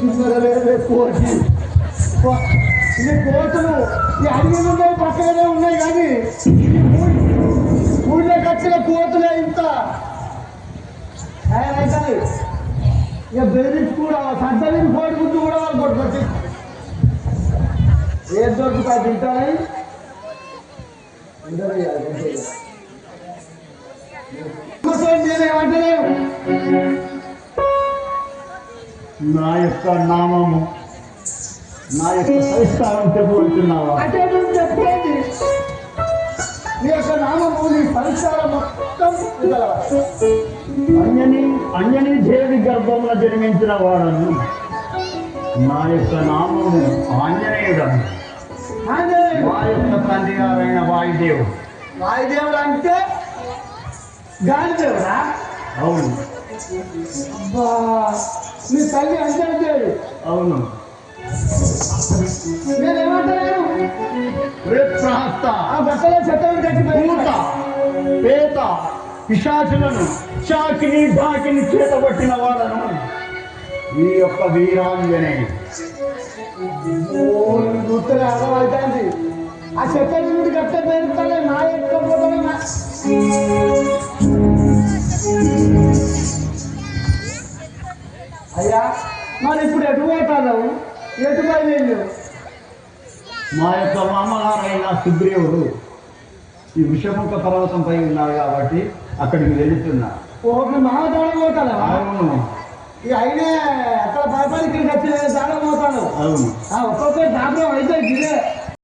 కోటి కో- ఇది కోతులు ఈ అడిగి ఉన్నాయి పక్కనే ఉన్నాయి కానీ ఊళ్ళో కట్టిన కోతులే ఇంత. తయారైతాయి ఇక బెదిరించి కూడా సద్దలిని కోటి గుడ్డు కూడా వాళ్ళు కొట్టుకొచ్చి ఏం దొరుకుతాయి తింటాయి? నేనేమంటలేము నా యొక్క నామము నా యొక్క పరిష్కారం చెప్పబడుతున్నావా చెప్పేది నీ యొక్క నామము నీ పరిష్కారం మొత్తం? అంజని అంజని దేవి గర్భంలో జన్మించిన వాడను. నా యొక్క నామము ఆంజనేయుడను. ఆంజనేయుడు. మా యొక్క తండ్రి గారైన వాయుదేవుడు. వాయుదేవుడు అంటే గాలిదేవుడా? అవును. అబ్బా! నీ తల్లి అంజనదేవి అవును. నేనేమంటలేను విప్రహస్త ఆ బట్టలో చెత్తలు పూత కట్టిపోయి పేత పిశాచులను చాకిని ఢాకిని చేతబట్టిన వాడను. ఈ యొక్క వీరాంజనేయుడు గుర్తులు అర్థమవుతుంది ఆ చెత్త కట్ట పేరుతానే నా పోతానే అయ్యా మరి ఇప్పుడు ఎటు పోతాను ఎటు బయలు మా యొక్క మామగారైన సుగ్రీవుడు ఈ విషముఖ పర్వతంపై ఉన్నాడు కాబట్టి అక్కడికి వెళుతున్నా. ఒక మామ దాడ పోతాను అవును. ఇక అయినే అక్కడ ఇక్కడికి వచ్చి దాడ పోతాను అవును. ఆ ఒక్కొక్క దాపం అయితే గిరే